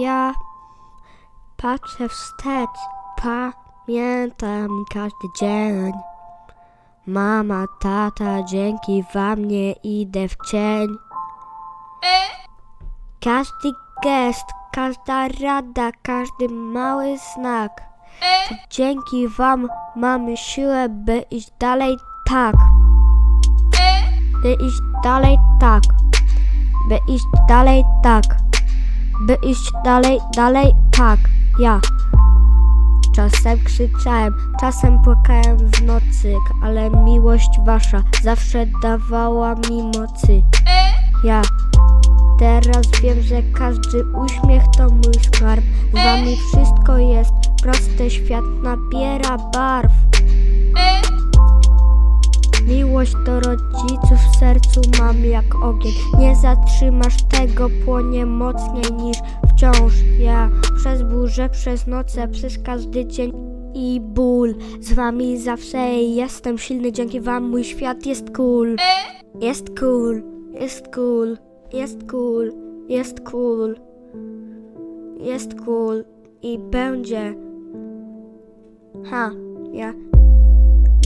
Ja patrzę wstecz, pamiętam każdy dzień. Mama, tata, dzięki wam nie idę w cień. Każdy gest, każda rada, każdy mały znak. To dzięki wam mamy siłę, by iść dalej tak. By iść dalej tak. By iść dalej tak. By iść dalej, dalej tak. Ja. Czasem krzyczałem, czasem płakałem w nocy, ale miłość wasza zawsze dawała mi mocy. Ja. Teraz wiem, że każdy uśmiech to mój skarb. Z wami wszystko jest proste, świat nabiera barw. Miłość do rodziców w sercu mam jak ogień. Nie zatrzymasz tego, płonie mocniej niż wciąż. Ja przez burzę, przez noce, przez każdy dzień i ból. Z wami zawsze jestem silny, dzięki wam mój świat jest cool. Jest cool, jest cool, jest cool, jest cool, jest cool i będzie. Ha, ja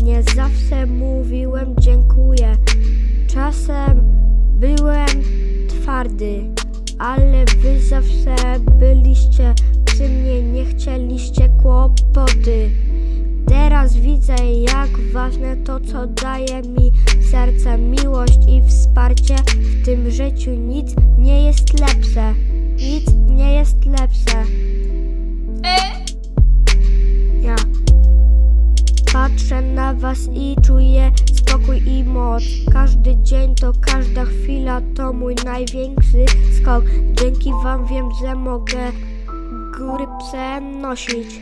nie zawsze mówiłem dziękuję. Czasem byłem twardy, ale wy zawsze byliście przy mnie, nie chcieliście kłopoty. Teraz widzę, jak ważne to, co daje mi serce, miłość i wsparcie. W tym życiu nic nie jest lepsze. Spokój i moc. Każdy dzień to każda chwila to mój największy skok. Dzięki wam wiem, że mogę góry przenosić.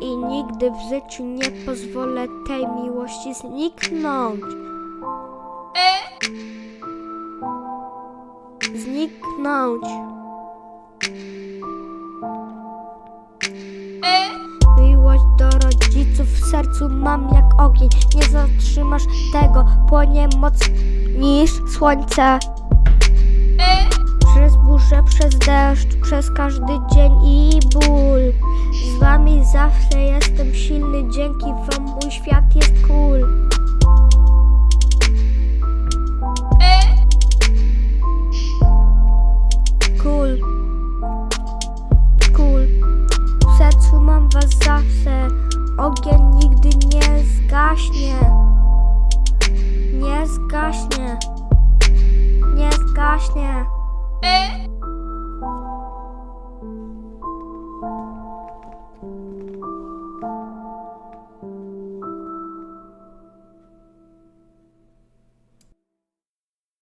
I nigdy w życiu nie pozwolę tej miłości zniknąć. Zniknąć. W sercu mam jak ogień. Nie zatrzymasz tego, płonie moc niż słońce. Przez burzę, przez deszcz, przez każdy dzień i ból. Z wami zawsze jestem silny, dzięki wam mój świat jest cool.